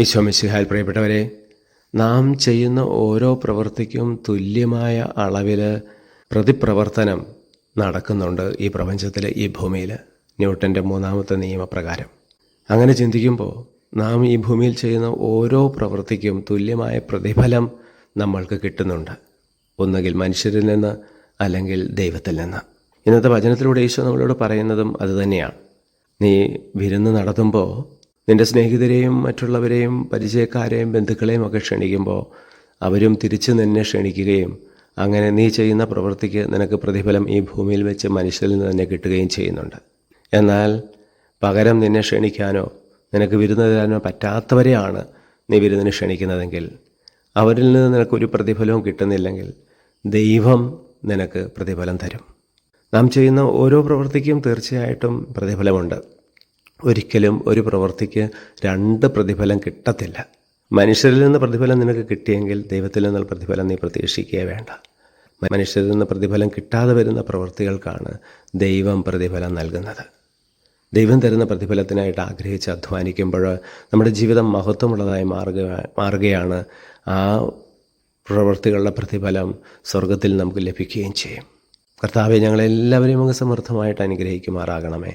ഈശോമിശിഹാൽ പ്രിയപ്പെട്ടവരെ നാം ചെയ്യുന്ന ഓരോ പ്രവൃത്തിക്കും തുല്യമായ അളവിൽ പ്രതിപ്രവർത്തനം നടക്കുന്നുണ്ട് ഈ പ്രപഞ്ചത്തിൽ ഈ ഭൂമിയിൽ ന്യൂട്ടന്റെ മൂന്നാമത്തെ നിയമപ്രകാരം. അങ്ങനെ ചിന്തിക്കുമ്പോൾ നാം ഈ ഭൂമിയിൽ ചെയ്യുന്ന ഓരോ പ്രവൃത്തിക്കും തുല്യമായ പ്രതിഫലം നമ്മൾക്ക് കിട്ടുന്നുണ്ട്. ഒന്നുകിൽ മനുഷ്യരിൽ നിന്ന് അല്ലെങ്കിൽ ദൈവത്തിൽ നിന്ന്. ഇന്നത്തെ വചനത്തിലൂടെ ഈശോ നമ്മളോട് പറയുന്നതും അതുതന്നെയാണ് നീ വിരുന്ന് നടത്തുമ്പോൾ നിന്റെ സ്നേഹിതരെയും മറ്റുള്ളവരെയും പരിചയക്കാരെയും ബന്ധുക്കളെയും ഒക്കെ ക്ഷണിക്കുമ്പോൾ അവരും തിരിച്ച് നിന്നെ ക്ഷണിക്കുകയും അങ്ങനെ നീ ചെയ്യുന്ന പ്രവൃത്തിക്ക് നിനക്ക് പ്രതിഫലം ഈ ഭൂമിയിൽ വെച്ച് മനുഷ്യരിൽ നിന്ന് തന്നെ കിട്ടുകയും ചെയ്യുന്നുണ്ട്. എന്നാൽ പകരം നിന്നെ ക്ഷണിക്കാനോ നിനക്ക് വിരുന്ന് തരാനോ പറ്റാത്തവരെയാണ് നീ വിരുന്നിന് ക്ഷണിക്കുന്നതെങ്കിൽ അവരിൽ നിന്ന് നിനക്കൊരു പ്രതിഫലവും കിട്ടുന്നില്ലെങ്കിൽ ദൈവം നിനക്ക് പ്രതിഫലം തരും. നാം ചെയ്യുന്ന ഓരോ പ്രവൃത്തിക്കും തീർച്ചയായിട്ടും പ്രതിഫലമുണ്ട്. ഒരിക്കലും ഒരു പ്രവൃത്തിക്ക് രണ്ട് പ്രതിഫലം കിട്ടത്തില്ല. മനുഷ്യരിൽ നിന്ന് പ്രതിഫലം നിനക്ക് കിട്ടിയെങ്കിൽ ദൈവത്തിൽ നിന്നുള്ള പ്രതിഫലം നീ പ്രതീക്ഷിക്കുകയേ വേണ്ട. മനുഷ്യരിൽ നിന്ന് പ്രതിഫലം കിട്ടാതെ വരുന്ന പ്രവൃത്തികൾക്കാണ് ദൈവം പ്രതിഫലം നൽകുന്നത്. ദൈവം തരുന്ന പ്രതിഫലത്തിനായിട്ട് ആഗ്രഹിച്ച് അധ്വാനിക്കുമ്പോൾ നമ്മുടെ ജീവിതം മഹത്വമുള്ളതായി മാറുക മാറുകയാണ് ആ പ്രവൃത്തികളുടെ പ്രതിഫലം സ്വർഗത്തിൽ നമുക്ക് ലഭിക്കുകയും ചെയ്യും. കർത്താവെ ഞങ്ങളെല്ലാവരെയും സമൃദ്ധമായിട്ട് അനുഗ്രഹിക്കുമാറാകണമേ.